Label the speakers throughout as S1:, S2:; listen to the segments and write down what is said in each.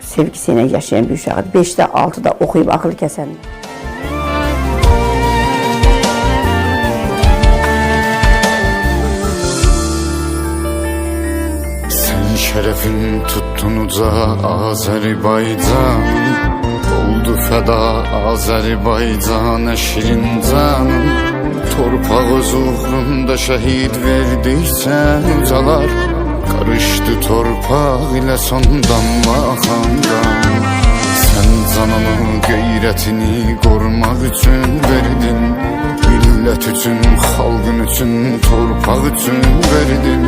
S1: sevgisi ilə yaşayan bir uşaqdır. 5-də, 6-da oxuyub axıl kəsən.
S2: Sen şerefin tuttunuca Azerbaycan Oldu feda Azerbaycan şirin canım Torpaq öz uğrunda şəhid verdiksən ucalar Karışdı torpaq ilə sondan baxandan Sen canını, qeyrətini qorumaq üçün verdin. Millət üçün, xalqın üçün, torpaq üçün verdin.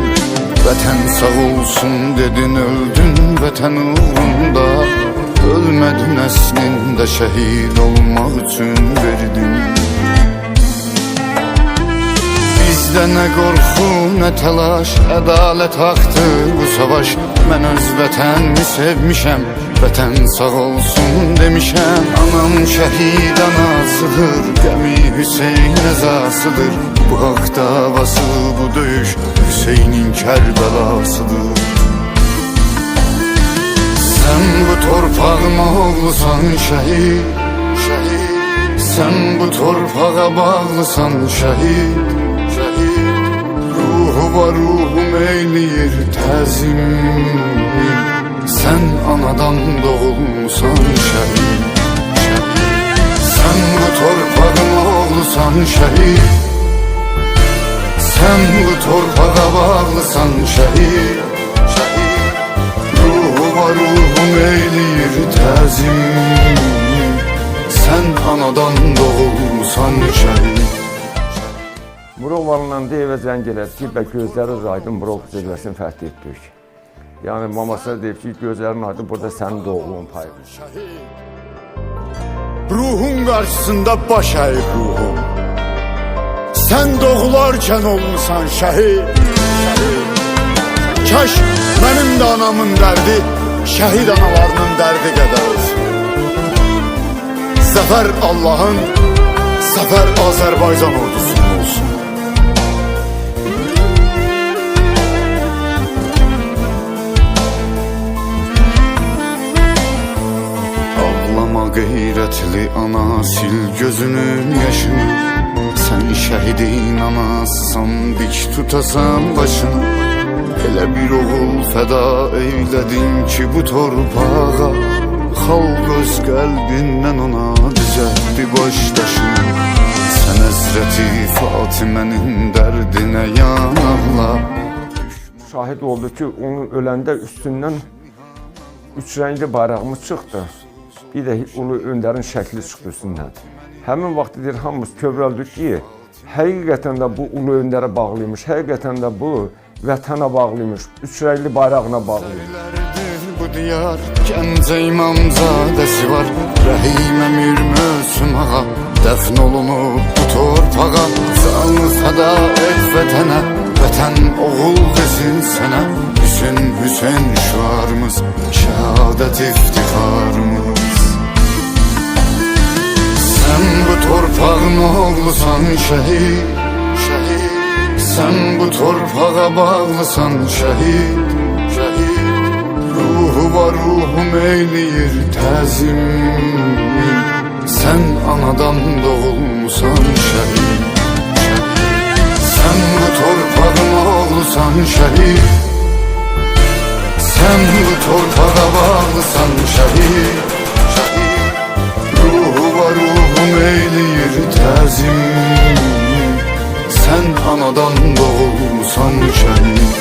S2: Vətən sağ olsun dedin, öldün vətən uğrunda. Ölmədin əslində şəhid olmaq üçün verdin Bizdə nə qorxu, nə təlaş, ədalət haqdır bu savaş Mən öz vətənimi sevmişəm, vətən sağ olsun demişəm Anam şəhid anasıdır, qəmi Hüseyn əzasıdır Bu haqq davası, bu döyüş Hüseynin kərbəlasıdır. Sən bu torpağın oğlusan şəhid, şəhid Sən bu torpağa bağlısan şəhid Var ruhum eyləyir təzim. Sən anadan doğulmusan şəhid, Sən bu torpağın oğlusan şəhid. Sən bu torpağa bağlısan şəhid, Ruhu var ruhum eyləyir təzim. Sən anadan doğulmusan şəhid
S3: Murovlarla deyivə zəng elədi ki, bə gözləri aydın Murov zirvəsini fəth etdik. Yəni mamasına deyib ki, gözlərin aydın burada sənin doğulun payıdır.
S2: Ruhun qarşısında baş əyib ruhum Sən doğularkən olmusan şəhid Kaş mənim də anamın dərdi Şəhid analarının dərdi qədər olsun Zəfər Allahın Zəfər Azərbaycan ordusunun qeyrətli ana sil gözünün yaşını. Sən şəhidin anasısan dik tutasan başını. Elə bir oğul fəda eylədin ki bu torpağa. Xalq öz qəlbindən ona düzəltdi baş daşını Sən Həzrəti Fatimənin dərdinə yanarla
S3: Şahid oldu ki, onun öləndə üstündən üç rəngli bayrağımız çıxdı. Bir də Ulu Öndərin şəkli çıxdı üstündən. Həmin vaxt deyir, hamımız kövrəldik ki, həqiqətən də bu Ulu Öndərə bağlıymış, həqiqətən də bu vətənə bağlıymış, üç rəngli bayrağına bağlıymış.
S2: Bu diyar Gəncə imamzadəsi var Rəhim əmir ağa Dəfn olunub bu torpağa Canı fəda et vətənə Vətən oğul desin sənə Hüseyin Hüseyin şuarımız Şəhadət iftixarımız bu torpağın oğlusan Şəhid Sən bu torpağa bağlısan Şəhid Ruhu var ruhum eyləyir təzim Sən anadan doğulmusan şəhid Sən bu torpağın oğlusan şəhid Sən bu torpağa bağlısan şəhid bilmezim Sen anadan doğulsan kendi